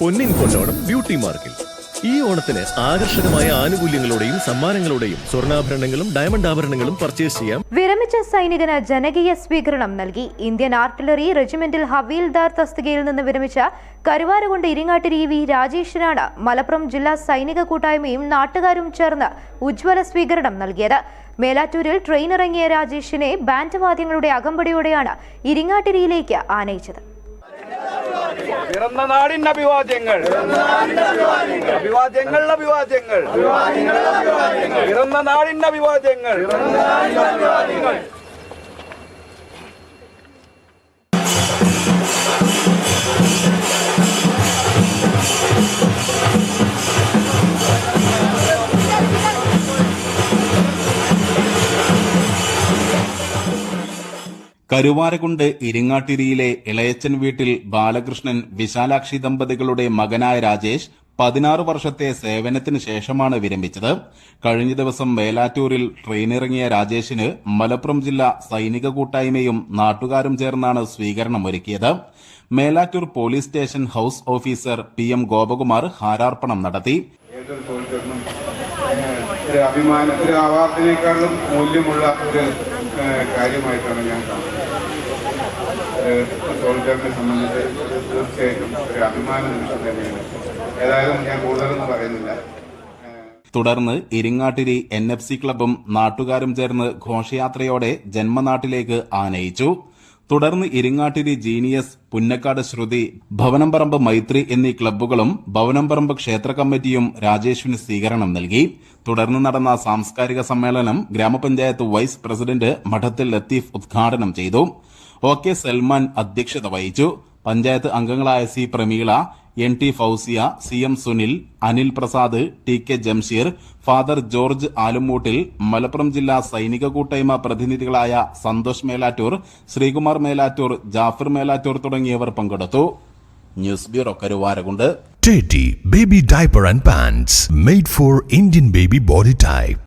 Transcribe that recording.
പൊന്നിൻ കൊണ്ടോണം ബ്യൂട്ടി മാർക്കിൽ. ഈ ഓണത്തിന് ആകർഷകമായ ആനുകൂല്യങ്ങളോടെയും സമ്മാനങ്ങളോടെയും സ്വർണാഭരണങ്ങളും ഡയമണ്ട് ആഭരണങ്ങളും പർച്ചേസ് ചെയ്യാം. വിരമിച്ച സൈനികന് ജനകീയ സ്വീകരണം നൽകി. ഇന്ത്യൻ ആർട്ടിലറി റെജിമെന്റിൽ ഹവീൽദാർ തസ്തികയിൽ നിന്ന് വിരമിച്ച കരുവാരകുണ്ട് ഇരിങ്ങാട്ടിരി വി രാജേഷിനാണ് മലപ്പുറം ജില്ലാ സൈനിക കൂട്ടായ്മയും നാട്ടുകാരും ചേർന്ന് ഉജ്ജ്വല സ്വീകരണം നൽകിയത്. മേലാറ്റൂരിൽ ട്രെയിൻ ഇറങ്ങിയ രാജേഷിനെ ബാൻഡ് വാദ്യങ്ങളുടെ അകമ്പടിയോടെയാണ് ഇരിങ്ങാട്ടിരിയിലേക്ക് ആനയിച്ചത്. പിറന്ന നാടിന് അഭിവാദ്യങ്ങൾ. അഭിവാദ്യങ്ങൾ അഭിവാദ്യങ്ങൾ. പിറന്ന നാടിന് അഭിവാദ്യങ്ങൾ. കരുവാരകുണ്ട് ഇരിങ്ങാട്ടിരിയിലെ ഇളയച്ചൻ വീട്ടിൽ ബാലകൃഷ്ണൻ വിശാലാക്ഷി ദമ്പതികളുടെ മകനായ രാജേഷ് പതിനാറ് വർഷത്തെ സേവനത്തിന് ശേഷമാണ് വിരമിച്ചത്. കഴിഞ്ഞ ദിവസം വേലാറ്റൂരിൽ ട്രെയിനിറങ്ങിയ രാജേഷിന് മലപ്പുറം ജില്ലാ സൈനിക കൂട്ടായ്മയും നാട്ടുകാരും ചേർന്നാണ് സ്വീകരണം ഒരുക്കിയത്. Melattur police station house officer P M Gopakumar ഹാരാർപ്പണം നടത്തി. ആവാസിനേക്കാളും ഒരു അവാർഡിനേക്കാളും മൂല്യമുള്ള ഒരു കാര്യമായിട്ടാണ് ഞാൻ കാണുന്നത്. സോൾജറിനെ സംബന്ധിച്ച് തീർച്ചയായിട്ടും ഒരു അഭിമാന നിമിഷം തന്നെയാണ്. ഏതായാലും ഞാൻ കൂടുതലൊന്നും പറയുന്നില്ല. തുടർന്ന് ഇരിങ്ങാട്ടിരി എൻ എഫ് സി ക്ലബും നാട്ടുകാരും ചേർന്ന് ഘോഷയാത്രയോടെ ജന്മനാട്ടിലേക്ക് ആനയിച്ചു. തുടർന്ന് ഇരിങ്ങാട്ടിരി ജീനിയസ് പുന്നക്കാട് ശ്രുതി ഭവനംപറമ്പ് മൈത്രി എന്നീ ക്ലബ്ബുകളും ഭവനംപറമ്പ് ക്ഷേത്ര കമ്മിറ്റിയും രാജേഷിന് സ്വീകരണം നൽകി. തുടർന്ന് നടന്ന സാംസ്കാരിക സമ്മേളനം ഗ്രാമപഞ്ചായത്ത് വൈസ് പ്രസിഡന്റ് മഠത്തിൽ ലത്തീഫ് ഉദ്ഘാടനം ചെയ്തു. ഒ കെ സൽമാൻ അധ്യക്ഷത വഹിച്ചു. പഞ്ചായത്ത് അംഗങ്ങളായ C Prameela N T Fousiya C M Sunil Anil Prasad T K Jamsheer father George Alumoottil Malappuram ജില്ലാ സൈനിക കൂട്ടായ്മ പ്രതിനിധികളായ സന്തോഷ് മേലാറ്റൂർ ശ്രീകുമാർ മേലാറ്റൂർ ജാഫർ മേലാറ്റൂർ തുടങ്ങിയവർ പങ്കെടുത്തു news bureau Karuvarakundu baby diaper and pants made for Indian baby body type.